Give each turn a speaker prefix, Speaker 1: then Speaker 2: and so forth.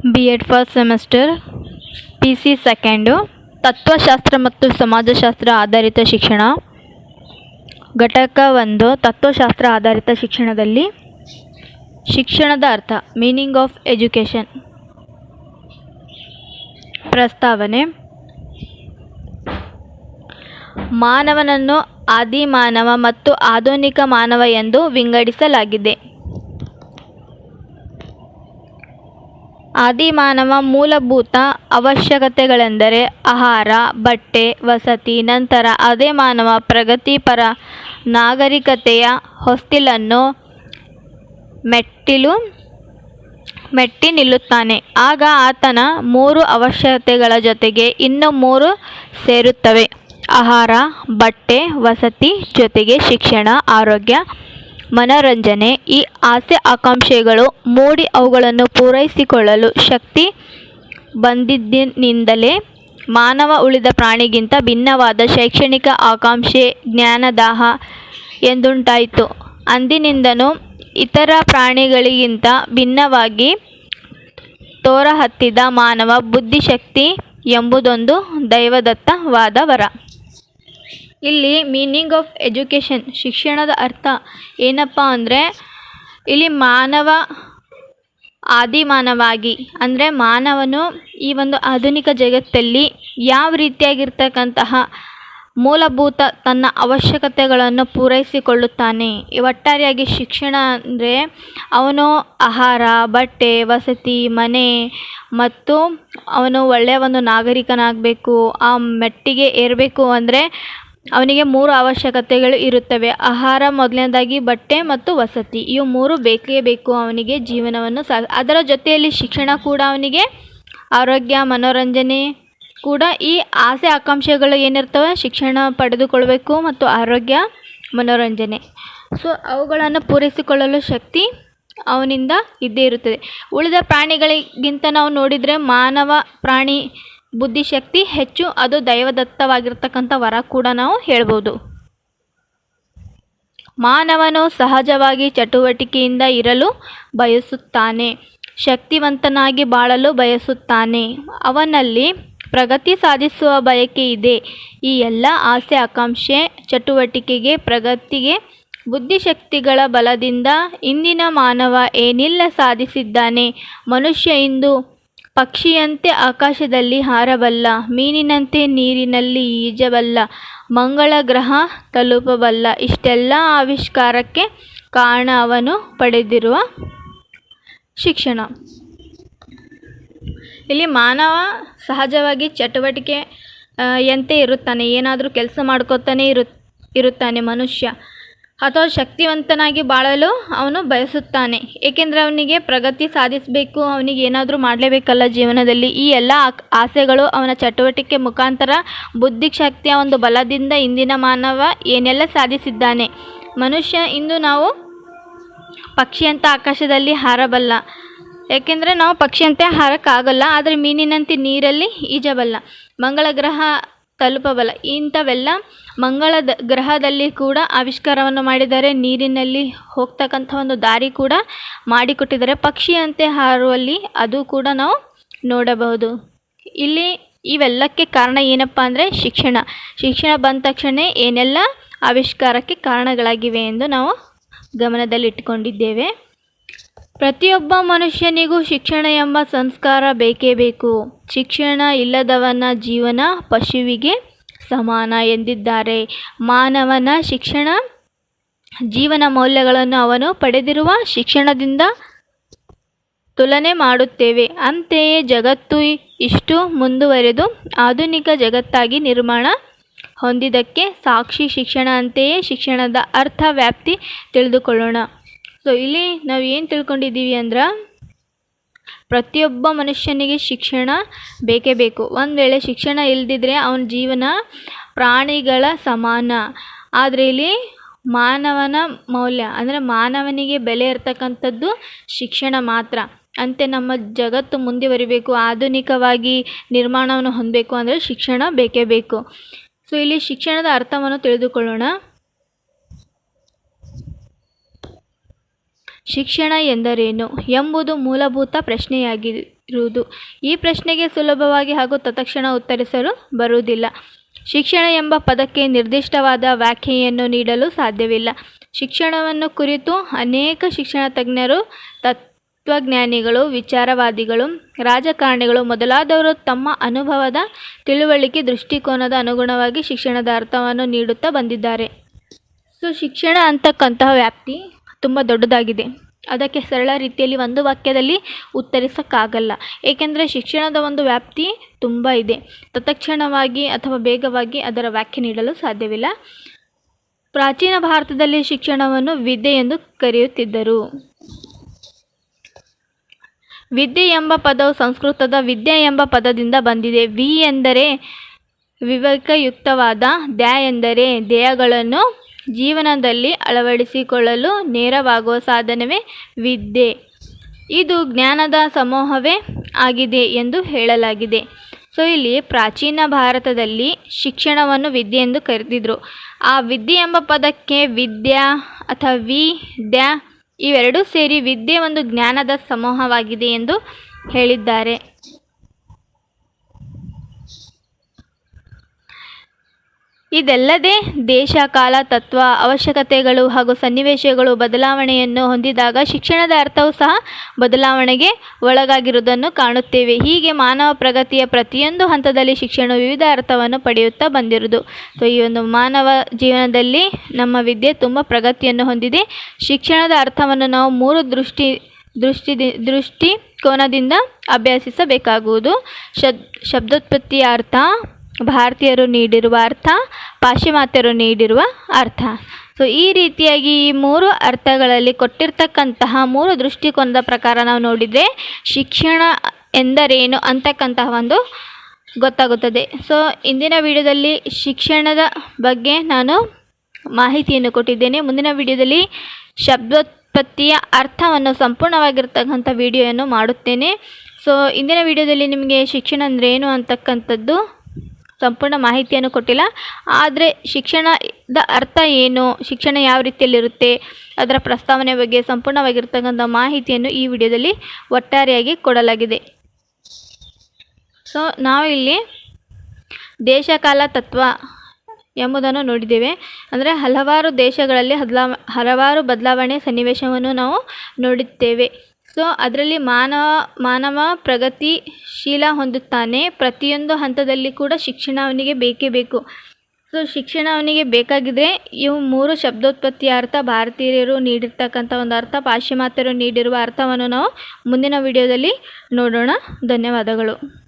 Speaker 1: B Ed first semester P C second ತತ್ವಶಾಸ್ತ್ರ ಮತ್ತು ಸಮಾಜಶಾಸ್ತ್ರ ಆಧಾರಿತ ಶಿಕ್ಷಣ. ಘಟಕ ಒಂದು, ತತ್ವಶಾಸ್ತ್ರ ಆಧಾರಿತ ಶಿಕ್ಷಣದಲ್ಲಿ ಶಿಕ್ಷಣದ ಅರ್ಥ ಮೀನಿಂಗ್ ಆಫ್ ಎಜುಕೇಷನ್ ಪ್ರಸ್ತಾವನೆ, ಮಾನವನನ್ನು ಆದಿಮಾನವ ಮತ್ತು ಆಧುನಿಕ ಮಾನವ ಎಂದು ವಿಂಗಡಿಸಲಾಗಿದೆ. ಆದಿಮಾನವ ಮೂಲಭೂತ ಅವಶ್ಯಕತೆಗಳೆಂದರೆ ಆಹಾರ, ಬಟ್ಟೆ, ವಸತಿ, ನಂತರ ಅದೇ ಮಾನವ ಪ್ರಗತಿಪರ ನಾಗರಿಕತೆಯ ಹೊಸ್ತಿಲನ್ನು ಮೆಟ್ಟಿಲು, ಮೆಟ್ಟಿ ನಿಲ್ಲುತ್ತಾನೆ. ಆಗ ಆತನ ಮೂರು ಅವಶ್ಯಕತೆಗಳ ಜೊತೆಗೆ ಇನ್ನೂ ಮೂರು ಸೇರುತ್ತವೆ. ಆಹಾರ, ಬಟ್ಟೆ, ವಸತಿ ಜೊತೆಗೆ ಶಿಕ್ಷಣ, ಆರೋಗ್ಯ ಮನೋರಂಜನೆ, ಈ ಆಸೆ ಆಕಾಂಕ್ಷೆಗಳು ಮೂಡಿ ಅವುಗಳನ್ನು ಪೂರೈಸಿಕೊಳ್ಳಲು ಶಕ್ತಿ ಬಂದಿದ್ದಿನಿಂದಲೇ ಮಾನವ ಉಳಿದ ಪ್ರಾಣಿಗಿಂತ ಭಿನ್ನವಾದ ಶೈಕ್ಷಣಿಕ ಆಕಾಂಕ್ಷೆ, ಜ್ಞಾನದಾಹ ಎಂದುಂಟಾಯಿತು. ಅಂದಿನಿಂದನೂ ಇತರ ಪ್ರಾಣಿಗಳಿಗಿಂತ ಭಿನ್ನವಾಗಿ ತೋರಹತ್ತಿದ ಮಾನವ ಬುದ್ಧಿಶಕ್ತಿ ಎಂಬುದೊಂದು ದೈವದತ್ತವಾದ ವರ. ಇಲ್ಲಿ ಮೀನಿಂಗ್ ಆಫ್ ಎಜುಕೇಷನ್ ಶಿಕ್ಷಣದ ಅರ್ಥ ಏನಪ್ಪ ಅಂದರೆ ಇಲ್ಲಿ ಮಾನವ ಆದಿಮಾನವಾಗಿ, ಅಂದರೆ ಮಾನವನು ಈ ಒಂದು ಆಧುನಿಕ ಜಗತ್ತಲ್ಲಿ ಯಾವ ರೀತಿಯಾಗಿರ್ತಕ್ಕಂತಹ ಮೂಲಭೂತ ತನ್ನ ಅವಶ್ಯಕತೆಗಳನ್ನು ಪೂರೈಸಿಕೊಳ್ಳುತ್ತಾನೆ. ಒಟ್ಟಾರೆಯಾಗಿ ಶಿಕ್ಷಣ ಅಂದರೆ ಅವನು ಆಹಾರ, ಬಟ್ಟೆ, ವಸತಿ, ಮನೆ ಮತ್ತು ಅವನು ಒಳ್ಳೆಯ ಒಂದು ನಾಗರಿಕನಾಗಬೇಕು, ಆ ಮೆಟ್ಟಿಗೆ ಏರಬೇಕು ಅಂದರೆ ಅವನಿಗೆ ಮೂರು ಅವಶ್ಯಕತೆಗಳು ಇರುತ್ತವೆ. ಆಹಾರ, ಮೊದಲನೇದಾಗಿ ಬಟ್ಟೆ ಮತ್ತು ವಸತಿ. ಇವು ಮೂರು ಬೇಕೇ ಬೇಕು ಅವನಿಗೆ ಜೀವನವನ್ನು ಸಾ, ಅದರ ಜೊತೆಯಲ್ಲಿ ಶಿಕ್ಷಣ ಕೂಡ ಅವನಿಗೆ, ಆರೋಗ್ಯ, ಮನೋರಂಜನೆ ಕೂಡ ಈ ಆಸೆ, ಆಕಾಂಕ್ಷೆಗಳು ಏನಿರ್ತವೆ ಶಿಕ್ಷಣ ಪಡೆದುಕೊಳ್ಬೇಕು ಮತ್ತು ಆರೋಗ್ಯ, ಮನೋರಂಜನೆ. ಸೊ, ಅವುಗಳನ್ನು ಪೂರೈಸಿಕೊಳ್ಳಲು ಶಕ್ತಿ ಅವನಿಂದ ಇದ್ದೇ ಇರುತ್ತದೆ. ಉಳಿದ ಪ್ರಾಣಿಗಳಿಗಿಂತ ನಾವು ನೋಡಿದರೆ ಮಾನವ ಪ್ರಾಣಿ ಬುದ್ಧಿಶಕ್ತಿ ಹೆಚ್ಚು, ಅದು ದೈವದತ್ತವಾಗಿರ್ತಕ್ಕಂಥ ವರ ಕೂಡ ನಾವು ಹೇಳ್ಬೋದು. ಮಾನವನು ಸಹಜವಾಗಿ ಚಟುವಟಿಕೆಯಿಂದ ಇರಲು ಬಯಸುತ್ತಾನೆ, ಶಕ್ತಿವಂತನಾಗಿ ಬಾಳಲು ಬಯಸುತ್ತಾನೆ. ಅವನಲ್ಲಿ ಪ್ರಗತಿ ಸಾಧಿಸುವ ಬಯಕೆ ಇದೆ. ಈ ಎಲ್ಲ ಆಸೆ, ಆಕಾಂಕ್ಷೆ, ಚಟುವಟಿಕೆಗೆ, ಪ್ರಗತಿಗೆ, ಬುದ್ಧಿಶಕ್ತಿಗಳ ಬಲದಿಂದ ಇಂದಿನ ಮಾನವ ಏನಿಲ್ಲ ಸಾಧಿಸಿದ್ದಾನೆ. ಮನುಷ್ಯ ಇಂದು ಪಕ್ಷಿಯಂತೆ ಆಕಾಶದಲ್ಲಿ ಹಾರಬಲ್ಲ, ಮೀನಿನಂತೆ ನೀರಿನಲ್ಲಿ ಈಜಬಲ್ಲ, ಮಂಗಳ ಗ್ರಹ ತಲುಪಬಲ್ಲ, ಇಷ್ಟೆಲ್ಲ ಆವಿಷ್ಕಾರಕ್ಕೆ ಕಾರಣ ಅವನು ಪಡೆದಿರುವ ಶಿಕ್ಷಣ. ಇಲ್ಲಿ ಮಾನವ ಸಹಜವಾಗಿ ಚಟುವಟಿಕೆ ಯಂತೆ ಇರುತ್ತಾನೆ, ಏನಾದರೂ ಕೆಲಸ ಮಾಡ್ಕೋತಾನೆ ಇರು, ಇರುತ್ತಾನೆ ಮನುಷ್ಯ. ಅಥವಾ ಶಕ್ತಿವಂತನಾಗಿ ಬಾಳಲು ಅವನು ಬಯಸುತ್ತಾನೆ. ಏಕೆಂದರೆ ಅವನಿಗೆ ಪ್ರಗತಿ ಸಾಧಿಸಬೇಕು, ಅವನಿಗೆ ಏನಾದರೂ ಮಾಡಲೇಬೇಕಲ್ಲ ಜೀವನದಲ್ಲಿ. ಈ ಎಲ್ಲ ಆಸೆಗಳು ಅವನ ಚಟುವಟಿಕೆ ಮುಖಾಂತರ ಬುದ್ಧಿಶಕ್ತಿಯ ಒಂದು ಬಲದಿಂದ ಇಂದಿನ ಮಾನವ ಏನೆಲ್ಲ ಸಾಧಿಸಿದ್ದಾನೆ. ಮನುಷ್ಯ ಇಂದು ನಾವು ಪಕ್ಷಿಯಂತ ಆಕಾಶದಲ್ಲಿ ಹಾರಬಲ್ಲ. ಏಕೆಂದರೆ ನಾವು ಪಕ್ಷಿಯಂತೆ ಹಾರಕ್ಕಾಗಲ್ಲ, ಆದರೆ ಮೀನಿನಂತೆ ನೀರಲ್ಲಿ ಈಜಬಲ್ಲ. ಮಂಗಳ ಗ್ರಹ ತಲುಪಬಲ್ಲ. ಇಂಥವೆಲ್ಲ ಮಂಗಳ ಗ್ರಹದಲ್ಲಿ ಕೂಡ ಆವಿಷ್ಕಾರವನ್ನು ಮಾಡಿದ್ದಾರೆ. ನೀರಿನಲ್ಲಿ ಹೋಗ್ತಕ್ಕಂಥ ಒಂದು ದಾರಿ ಕೂಡ ಮಾಡಿಕೊಟ್ಟಿದ್ದಾರೆ. ಪಕ್ಷಿಯಂತೆ ಹಾರುವಲ್ಲಿ ಅದು ಕೂಡ ನಾವು ನೋಡಬಹುದು. ಇಲ್ಲಿ ಇವೆಲ್ಲಕ್ಕೆ ಕಾರಣ ಏನಪ್ಪ ಅಂದರೆ ಶಿಕ್ಷಣ. ಶಿಕ್ಷಣ ಬಂದ ತಕ್ಷಣ ಏನೆಲ್ಲ ಆವಿಷ್ಕಾರಕ್ಕೆ ಕಾರಣಗಳಾಗಿವೆ ಎಂದು ನಾವು ಗಮನದಲ್ಲಿಟ್ಟುಕೊಂಡಿದ್ದೇವೆ ಪ್ರತಿಯೊಬ್ಬ ಮನುಷ್ಯನಿಗೂ ಶಿಕ್ಷಣ ಎಂಬ ಸಂಸ್ಕಾರ ಬೇಕೇ ಬೇಕು. ಶಿಕ್ಷಣ ಇಲ್ಲದವನ ಜೀವನ ಪಶುವಿಗೆ ಸಮಾನ ಎಂದಿದ್ದಾರೆ. ಮಾನವನ ಶಿಕ್ಷಣ, ಜೀವನ ಮೌಲ್ಯಗಳನ್ನು ಅವನು ಪಡೆದಿರುವ ಶಿಕ್ಷಣದಿಂದ ತುಲನೆ ಮಾಡುತ್ತೇವೆ. ಅಂತೆಯೇ ಜಗತ್ತು ಇಷ್ಟು ಮುಂದುವರೆದು ಆಧುನಿಕ ಜಗತ್ತಾಗಿ ನಿರ್ಮಾಣ ಹೊಂದಿದ್ದಕ್ಕೆ ಸಾಕ್ಷಿ ಶಿಕ್ಷಣ ಅಂತೆಯೇ ಶಿಕ್ಷಣದ ಅರ್ಥ ವ್ಯಾಪ್ತಿ ತಿಳಿದುಕೊಳ್ಳೋಣ. ಸೊ ಇಲ್ಲಿ ನಾವು ಏನು ತಿಳ್ಕೊಂಡಿದ್ದೀವಿ ಅಂದ್ರೆ ಪ್ರತಿಯೊಬ್ಬ ಮನುಷ್ಯನಿಗೆ ಶಿಕ್ಷಣ ಬೇಕೇ ಬೇಕು. ಒಂದು ವೇಳೆ ಶಿಕ್ಷಣ ಇಲ್ಲದಿದ್ದರೆ ಅವನ ಜೀವನ ಪ್ರಾಣಿಗಳ ಸಮಾನ. ಆದರೆ ಇಲ್ಲಿ ಮಾನವನ ಮೌಲ್ಯ, ಅಂದರೆ ಮಾನವನಿಗೆ ಬೆಲೆ ಇರ್ತಕ್ಕಂಥದ್ದು ಶಿಕ್ಷಣ ಮಾತ್ರ. ಅಂತೆ ನಮ್ಮ ಜಗತ್ತು ಮುಂದುವರಿಬೇಕು, ಆಧುನಿಕವಾಗಿ ನಿರ್ಮಾಣವನ್ನು ಹೊಂದಬೇಕು ಅಂದರೆ ಶಿಕ್ಷಣ ಬೇಕೇ ಬೇಕು. ಸೊ ಇಲ್ಲಿ ಶಿಕ್ಷಣದ ಅರ್ಥವನ್ನು ತಿಳಿದುಕೊಳ್ಳೋಣ. ಶಿಕ್ಷಣ ಎಂದರೇನು ಎಂಬುದು ಮೂಲಭೂತ ಪ್ರಶ್ನೆಯಾಗಿರುವುದು. ಈ ಪ್ರಶ್ನೆಗೆ ಸುಲಭವಾಗಿ ಹಾಗೂ ತತ್ಕ್ಷಣ ಉತ್ತರಿಸಲು ಬರುವುದಿಲ್ಲ. ಶಿಕ್ಷಣ ಎಂಬ ಪದಕ್ಕೆ ನಿರ್ದಿಷ್ಟವಾದ ವ್ಯಾಖ್ಯೆಯನ್ನು ನೀಡಲು ಸಾಧ್ಯವಿಲ್ಲ. ಶಿಕ್ಷಣವನ್ನು ಕುರಿತು ಅನೇಕ ಶಿಕ್ಷಣ ತಜ್ಞರು, ತತ್ವಜ್ಞಾನಿಗಳು, ವಿಚಾರವಾದಿಗಳು, ರಾಜಕಾರಣಿಗಳು ಮೊದಲಾದವರು ತಮ್ಮ ಅನುಭವದ ತಿಳುವಳಿಕೆ ದೃಷ್ಟಿಕೋನದ ಅನುಗುಣವಾಗಿ ಶಿಕ್ಷಣದ ಅರ್ಥವನ್ನು ನೀಡುತ್ತಾ ಬಂದಿದ್ದಾರೆ. ಸೊ, ಶಿಕ್ಷಣ ಅಂತಕ್ಕಂತಹ ವ್ಯಾಪ್ತಿ ತುಂಬ ದೊಡ್ಡದಾಗಿದೆ. ಅದಕ್ಕೆ ಸರಳ ರೀತಿಯಲ್ಲಿ ಒಂದು ವಾಕ್ಯದಲ್ಲಿ ಉತ್ತರಿಸೋಕ್ಕಾಗಲ್ಲ. ಏಕೆಂದರೆ ಶಿಕ್ಷಣದ ಒಂದು ವ್ಯಾಪ್ತಿ ತುಂಬ ಇದೆ. ತತ್ಕ್ಷಣವಾಗಿ ಅಥವಾ ಬೇಗವಾಗಿ ಅದರ ವ್ಯಾಖ್ಯೆ ನೀಡಲು ಸಾಧ್ಯವಿಲ್ಲ. ಪ್ರಾಚೀನ ಭಾರತದಲ್ಲಿ ಶಿಕ್ಷಣವನ್ನು ವಿದ್ಯೆ ಎಂದು ಕರೆಯುತ್ತಿದ್ದರು. ವಿದ್ಯೆ ಎಂಬ ಪದವು ಸಂಸ್ಕೃತದ ವಿದ್ಯೆ ಎಂಬ ಪದದಿಂದ ಬಂದಿದೆ. ವಿ ಎಂದರೆ ವಿವೇಕಯುಕ್ತವಾದ ದ್ಯ ಎಂದರೆ ಧ್ಯೇಯಗಳನ್ನು ಜೀವನದಲ್ಲಿ ಅಳವಡಿಸಿಕೊಳ್ಳಲು ನೇರವಾಗುವ ಸಾಧನವೇ ವಿದ್ಯೆ. ಇದು ಜ್ಞಾನದ ಸಮೂಹವೇ ಆಗಿದೆ ಎಂದು ಹೇಳಲಾಗಿದೆ. ಸೊ, ಇಲ್ಲಿ ಪ್ರಾಚೀನ ಭಾರತದಲ್ಲಿ ಶಿಕ್ಷಣವನ್ನು ವಿದ್ಯೆ ಎಂದು ಕರೆದಿದ್ರು. ಆ ವಿದ್ಯೆ ಎಂಬ ಪದಕ್ಕೆ ವಿದ್ಯಾ ಅಥವಾ ವಿ ದ್ಯಾ ಇವೆರಡೂ ಸೇರಿ ವಿದ್ಯೆ ಒಂದು ಜ್ಞಾನದ ಸಮೂಹವಾಗಿದೆ ಎಂದು ಹೇಳಿದ್ದಾರೆ. ಇದಲ್ಲದೆ ದೇಶ, ಕಾಲ, ತತ್ವ, ಅವಶ್ಯಕತೆಗಳು ಹಾಗೂ ಸನ್ನಿವೇಶಗಳು ಬದಲಾವಣೆಯನ್ನು ಹೊಂದಿದಾಗ ಶಿಕ್ಷಣದ ಅರ್ಥವೂ ಸಹ ಬದಲಾವಣೆಗೆ ಒಳಗಾಗಿರುವುದನ್ನು ಕಾಣುತ್ತೇವೆ. ಹೀಗೆ ಮಾನವ ಪ್ರಗತಿಯ ಪ್ರತಿಯೊಂದು ಹಂತದಲ್ಲಿ ಶಿಕ್ಷಣವು ವಿವಿಧ ಅರ್ಥವನ್ನು ಪಡೆಯುತ್ತಾ ಬಂದಿರುವುದು. ಸೊ, ಈ ಒಂದು ಮಾನವ ಜೀವನದಲ್ಲಿ ನಮ್ಮ ವಿದ್ಯೆ ತುಂಬ ಪ್ರಗತಿಯನ್ನು ಹೊಂದಿದೆ. ಶಿಕ್ಷಣದ ಅರ್ಥವನ್ನು ನಾವು ಮೂರು ದೃಷ್ಟಿ ದೃಷ್ಟಿ, ದೃಷ್ಟಿಕೋನದಿಂದ ಅಭ್ಯಸಿಸಬೇಕಾಗುವುದು. ಶಬ್ ಶಬ್ದೋತ್ಪತ್ತಿಯ ಅರ್ಥ ಭಾರತೀಯರು ನೀಡಿರುವ ಅರ್ಥ, ಪಾಶ್ಚಿಮಾತ್ಯರು ನೀಡಿರುವ ಅರ್ಥ. ಸೊ ಈ ರೀತಿಯಾಗಿ ಈ ಮೂರು ಅರ್ಥಗಳಲ್ಲಿ ಕೊಟ್ಟಿರ್ತಕ್ಕಂತಹ ಮೂರು ದೃಷ್ಟಿಕೋನದ ಪ್ರಕಾರ ನಾವು ನೋಡಿದರೆ ಶಿಕ್ಷಣ ಎಂದರೇನು ಅಂತಕ್ಕಂತಹ ಒಂದು ಗೊತ್ತಾಗುತ್ತದೆ. ಸೊ ಇಂದಿನ ವಿಡಿಯೋದಲ್ಲಿ ಶಿಕ್ಷಣದ ಬಗ್ಗೆ ನಾನು ಮಾಹಿತಿಯನ್ನು ಕೊಟ್ಟಿದ್ದೇನೆ. ಮುಂದಿನ ವಿಡಿಯೋದಲ್ಲಿ ಶಬ್ದೋತ್ಪತ್ತಿಯ ಅರ್ಥವನ್ನು ಸಂಪೂರ್ಣವಾಗಿರ್ತಕ್ಕಂಥ ವಿಡಿಯೋಯನ್ನು ಮಾಡುತ್ತೇನೆ. ಸೊ ಇಂದಿನ ವಿಡಿಯೋದಲ್ಲಿ ನಿಮಗೆ ಶಿಕ್ಷಣ ಅಂದರೆ ಏನು ಅಂತಕ್ಕಂಥದ್ದು ಸಂಪೂರ್ಣ ಮಾಹಿತಿಯನ್ನು ಕೊಟ್ಟಿಲ್ಲ. ಆದರೆ ಶಿಕ್ಷಣದ ಅರ್ಥ ಏನು? ಶಿಕ್ಷಣ ಯಾವ ರೀತಿಯಲ್ಲಿರುತ್ತೆ? ಅದರ ಪ್ರಸ್ತಾವನೆ ಬಗ್ಗೆ ಸಂಪೂರ್ಣವಾಗಿರ್ತಕ್ಕಂಥ ಮಾಹಿತಿಯನ್ನು ಈ ವಿಡಿಯೋದಲ್ಲಿ ಒಟ್ಟಾರೆಯಾಗಿ ಕೊಡಲಾಗಿದೆ. ಸೊ ಇಲ್ಲಿ ದೇಶಕಾಲ ತತ್ವ ಎಂಬುದನ್ನು ನೋಡಿದ್ದೇವೆ. ಅಂದರೆ ಹಲವಾರು ದೇಶಗಳಲ್ಲಿ ಹದಲಾ, ಹಲವಾರು ಬದಲಾವಣೆ ಸನ್ನಿವೇಶವನ್ನು ನಾವು ನೋಡುತ್ತೇವೆ. ಸೊ ಅದರಲ್ಲಿ ಮಾನವ ಮಾನವ ಪ್ರಗತಿಶೀಲ ಹೊಂದುತ್ತಾನೆ. ಪ್ರತಿಯೊಂದು ಹಂತದಲ್ಲಿ ಕೂಡ ಶಿಕ್ಷಣ ಅವನಿಗೆ ಬೇಕೇ ಬೇಕು. ಸೊ ಶಿಕ್ಷಣ ಅವನಿಗೆ ಬೇಕಾಗಿದೆ ಇವು ಮೂರು ಶಬ್ದೋತ್ಪತ್ತಿಯ ಅರ್ಥ ಭಾರತೀಯರು ನೀಡಿರ್ತಕ್ಕಂಥ ಒಂದು ಅರ್ಥ, ಪಾಶ್ಚಿಮಾತ್ಯರು ನೀಡಿರುವ ಅರ್ಥವನ್ನು ನಾವು ಮುಂದಿನ ವಿಡಿಯೋದಲ್ಲಿ ನೋಡೋಣ. ಧನ್ಯವಾದಗಳು.